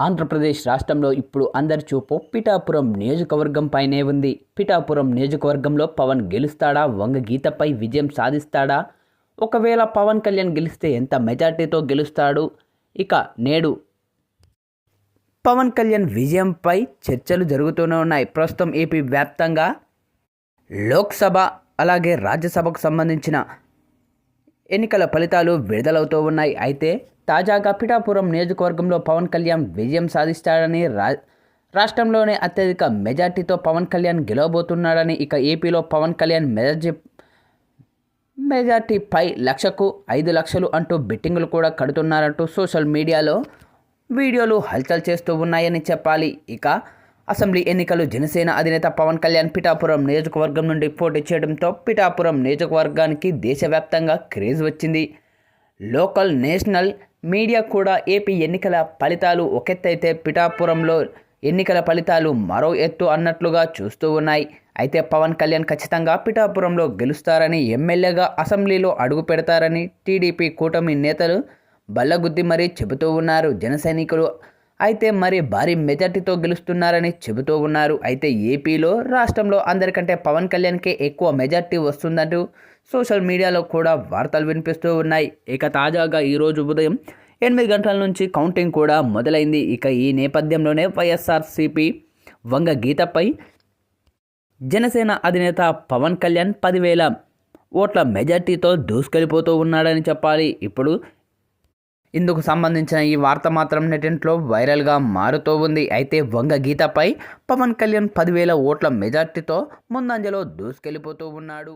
ఆంధ్రప్రదేశ్ రాష్ట్రంలో ఇప్పుడు అందరి చూపు పిఠాపురం నియోజకవర్గం పైనే ఉంది. పిఠాపురం నియోజకవర్గంలో పవన్ గెలుస్తాడా? వంగ గీతపై విజయం సాధిస్తాడా? ఒకవేళ పవన్ కళ్యాణ్ గెలిస్తే ఎంత మెజార్టీతో గెలుస్తాడు? ఇక నేడు పవన్ కళ్యాణ్ విజయంపై చర్చలు జరుగుతూనే ఉన్నాయి. ప్రస్తుతం ఏపీ వ్యాప్తంగా లోక్సభ అలాగే రాజ్యసభకు సంబంధించిన ఎన్నికల ఫలితాలు విడుదలవుతూ ఉన్నాయి. అయితే తాజాగా పిఠాపురం నియోజకవర్గంలో పవన్ కళ్యాణ్ విజయం సాధిస్తాడని రా రాష్ట్రంలోనే అత్యధిక మెజార్టీతో పవన్ కళ్యాణ్ గెలవబోతున్నాడని ఇక ఏపీలో పవన్ కళ్యాణ్ మెజార్టీ మెజార్టీ పై లక్షకు ఐదు లక్షలు అంటూ బెట్టింగులు కూడా కడుతున్నారంటూ సోషల్ మీడియాలో వీడియోలు హల్చల్ చేస్తూ ఉన్నాయని చెప్పాలి. ఇక అసెంబ్లీ ఎన్నికలు జనసేన అధినేత పవన్ కళ్యాణ్ పిఠాపురం నియోజకవర్గం నుండి పోటీ చేయడంతో పిఠాపురం నియోజకవర్గానికి దేశవ్యాప్తంగా క్రేజ్ వచ్చింది. లోకల్ నేషనల్ మీడియా కూడా ఏపీ ఎన్నికల ఫలితాలు ఒకెత్తైతే పిఠాపురంలో ఎన్నికల ఫలితాలు మరో ఎత్తు అన్నట్లుగా చూస్తూ ఉన్నాయి. అయితే పవన్ కళ్యాణ్ ఖచ్చితంగా పిఠాపురంలో గెలుస్తారని ఎమ్మెల్యేగా అసెంబ్లీలో అడుగు పెడతారని టీడీపీ కూటమి నేతలు బల్లగుద్ది మరీ చెబుతూ ఉన్నారు. జనసైనికులు అయితే మరి భారీ మెజార్టీతో గెలుస్తున్నారని చెబుతూ ఉన్నారు. అయితే ఏపీలో రాష్ట్రంలో అందరికంటే పవన్ కళ్యాణ్కే ఎక్కువ మెజార్టీ వస్తుందంటూ సోషల్ మీడియాలో కూడా వార్తలు వినిపిస్తూ ఉన్నాయి. ఇక తాజాగా ఈరోజు ఉదయం ఎనిమిది గంటల నుంచి కౌంటింగ్ కూడా మొదలైంది. ఇక ఈ నేపథ్యంలోనే వైఎస్ఆర్సీపీ వంగ గీతపై జనసేన అధినేత పవన్ కళ్యాణ్ పదివేల ఓట్ల మెజార్టీతో దూసుకెళ్ళిపోతూ ఉన్నాడని చెప్పాలి. ఇప్పుడు ఇందుకు సంబంధించిన ఈ వార్త మాత్రం నెటింట్లో వైరల్గా మారుతూ ఉంది. అయితే వంగ గీతపై పవన్ కళ్యాణ్ పదివేల ఓట్ల మెజార్టీతో ముందంజలో దూసుకెళ్ళిపోతూ ఉన్నాడు.